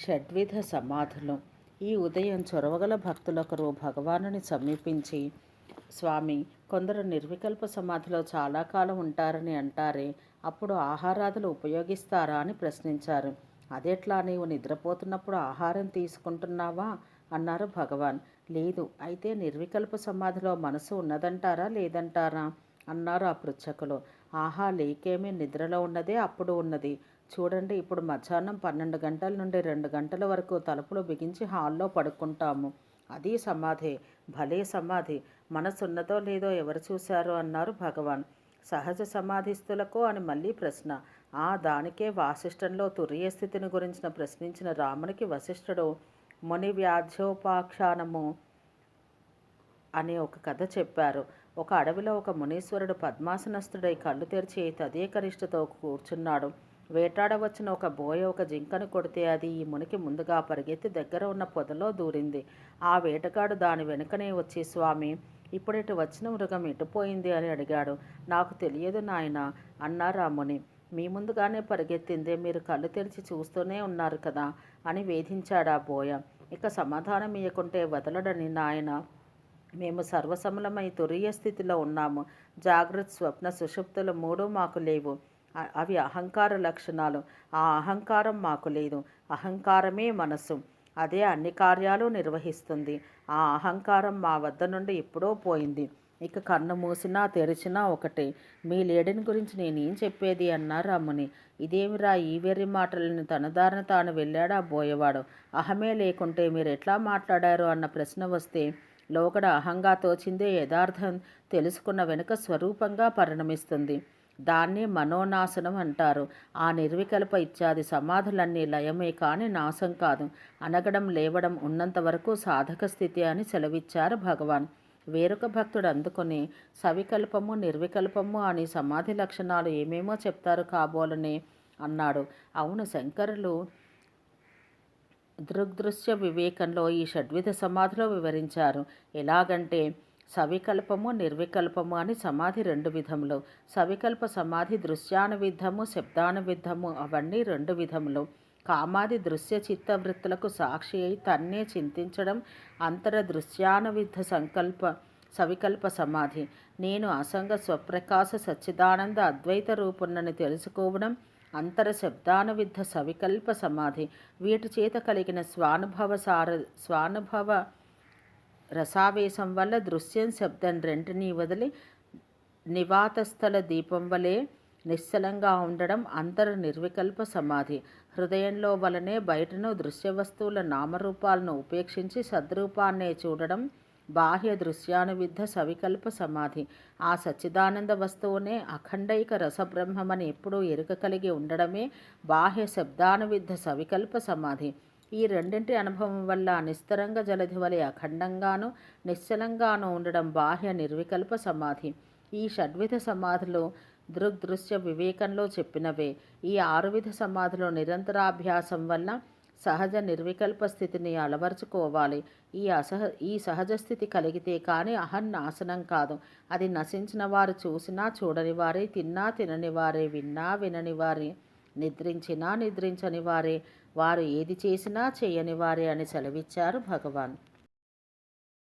షడ్విధ సమాధులు. ఈ ఉదయం చొరవగల భక్తులొకరు భగవానుని సమీపించి స్వామి కొందరు నిర్వికల్ప సమాధిలో చాలా కాలం ఉంటారని అంటారే అప్పుడు ఆహారాదులు ఉపయోగిస్తారా? అని ప్రశ్నించారు. అదెట్లా? నీవు నిద్రపోతున్నప్పుడు ఆహారం తీసుకుంటున్నావా? అన్నారు భగవాన్. లేదు అయితే నిర్వికల్ప సమాధిలో మనసు ఉన్నదంటారా లేదంటారా? అన్నారు ఆ పృచ్ఛకులు. ఆహా లేకేమీ నిద్రలో ఉన్నదే అప్పుడు ఉన్నది. చూడండి ఇప్పుడు మధ్యాహ్నం పన్నెండు గంటల నుండి రెండు గంటల వరకు తలుపులు బిగించి హాల్లో పడుకుంటాము. అది సమాధి భలే సమాధి. మనసున్నదో లేదో ఎవరు చూశారు అన్నారు భగవాన్. సహజ సమాధిస్తులకు అని మళ్ళీ ప్రశ్న. ఆ దానికే వాసిష్టంలో తురియ స్థితిని గురించిన ప్రశ్నించిన రామునికి వశిష్ఠుడు ముని వ్యాధ్యోపాఖ్యానము అనే ఒక కథ చెప్పారు. ఒక అడవిలో ఒక మునీశ్వరుడు పద్మాసనస్థుడై కళ్ళు తెరిచి తదేకరిష్టతో కూర్చున్నాడు. వేటాడవచ్చిన ఒక బోయ ఒక జింకను కొడితే అది ఈ మునికి ముందుగా పరిగెత్తి దగ్గర ఉన్న పొదలో దూరింది. ఆ వేటగాడు దాని వెనుకనే వచ్చి స్వామి ఇప్పుడిటు వచ్చిన మృగం ఎటుపోయింది? అని అడిగాడు. నాకు తెలియదు నాయన అన్నారు ఆ ముని మీ ముందుగానే పరిగెత్తిందే మీరు కళ్ళు తెరిచి చూస్తూనే ఉన్నారు కదా అని వేధించాడు ఆ బోయ. ఇక సమాధానం ఇవ్వకుంటే వదలడని నాయన. మేము సర్వసమలమై తురియ స్థితిలో ఉన్నాము. జాగ్రత్త స్వప్న సుషుప్తులు మూడు మాకు లేవు. అవి అహంకార లక్షణాలు. ఆ అహంకారం మాకు లేదు. అహంకారమే మనసు అదే అన్ని కార్యాలు నిర్వహిస్తుంది. ఆ అహంకారం మా వద్ద నుండి ఎప్పుడో పోయింది. ఇక కన్ను మూసినా తెరిచినా ఒకటే. మీ లేడిని గురించి నేనేం చెప్పేది? అన్నారు రమ్ముని ఇదేమిరా ఈ వెర్రి మాటలను తనదారిన తాను వెళ్ళాడా? బోయేవాడు. అహమే లేకుంటే మీరు ఎట్లా మాట్లాడారు? అన్న ప్రశ్న వస్తే లోకడ అహంగా తోచిందే యథార్థం తెలుసుకున్న వెనుక స్వరూపంగా పరిణమిస్తుంది. దాన్నే మనోనాశనం అంటారు. ఆ నిర్వికల్ప ఇత్యాది సమాధులన్నీ లయమే కాని నాశం కాదు. అనగడం లేవడం ఉన్నంత వరకు సాధక స్థితి అని సెలవిచ్చారు భగవాన్. వేరొక భక్తుడు అందుకొని సవికల్పము నిర్వికల్పము అని సమాధి లక్షణాలు ఏమేమో చెప్తారు కాబోలని అన్నాడు. అవును శంకరులు దృగ్దృశ్య వివేకంలో ఈ షడ్విధ సమాధిలో వివరించారు. ఎలాగంటే సవికల్పము నిర్వికల్పము అని సమాధి రెండు విధములు. సవికల్ప సమాధి దృశ్యానువిద్ధము శబ్దానువిద్ధము అవన్నీ రెండు విధములు. కామాది దృశ్య చిత్తవృత్తులకు సాక్షి అయి తన్నే చింతించడం అంతర దృశ్యానువిద్ధ సంకల్ప సవికల్ప సమాధి. నేను అసంగ స్వప్రకాశ సచ్చిదానంద అద్వైత రూపుణ్ణని తెలుసుకోవడం అంతర శబ్దానువిద్ధ సవికల్ప సమాధి. వీటి చేత కలిగిన స్వానుభవ సార స్వానుభవ రసావేశం వల్ల దృశ్యం శబ్దం రెంటినీ వదిలి నివాతస్థల దీపం వలె నిశ్చలంగా ఉండడం అంతర నిర్వికల్ప సమాధి. హృదయంలో వలనే బయటను దృశ్య వస్తువుల నామరూపాలను ఉపేక్షించి సద్రూపాన్నే చూడడం బాహ్య దృశ్యానువిద్ధ సవికల్ప సమాధి. ఆ సచ్చిదానంద వస్తువునే అఖండైక రసబ్రహ్మమని ఎప్పుడూ ఎరుక కలిగి ఉండడమే బాహ్య శబ్దానువిద్ధ సవికల్ప సమాధి. ఈ రెండింటి అనుభవం వల్ల నిస్తరంగ జలధి వలె అఖండంగాను నిశ్చలంగాను ఉండడం బాహ్య నిర్వికల్ప సమాధి. ఈ షడ్విధ సమాధులు దృగ్దృశ్య వివేకంలో చెప్పినవే. ఈ ఆరువిధ సమాధిలో నిరంతరాభ్యాసం వల్ల సహజ నిర్వికల్ప స్థితిని అలవర్చుకోవాలి. ఈ అసహ ఈ సహజ స్థితి కలిగితే కానీ అహం నాశనం కాదు. అది నశించిన వారు చూసినా చూడని వారే తిన్నా తినని వారే విన్నా వినని వారే నిద్రించినా నిద్రించని వారే వారు ఏది చేసినా చేయని వారే అని సెలవిచ్చారు భగవాన్.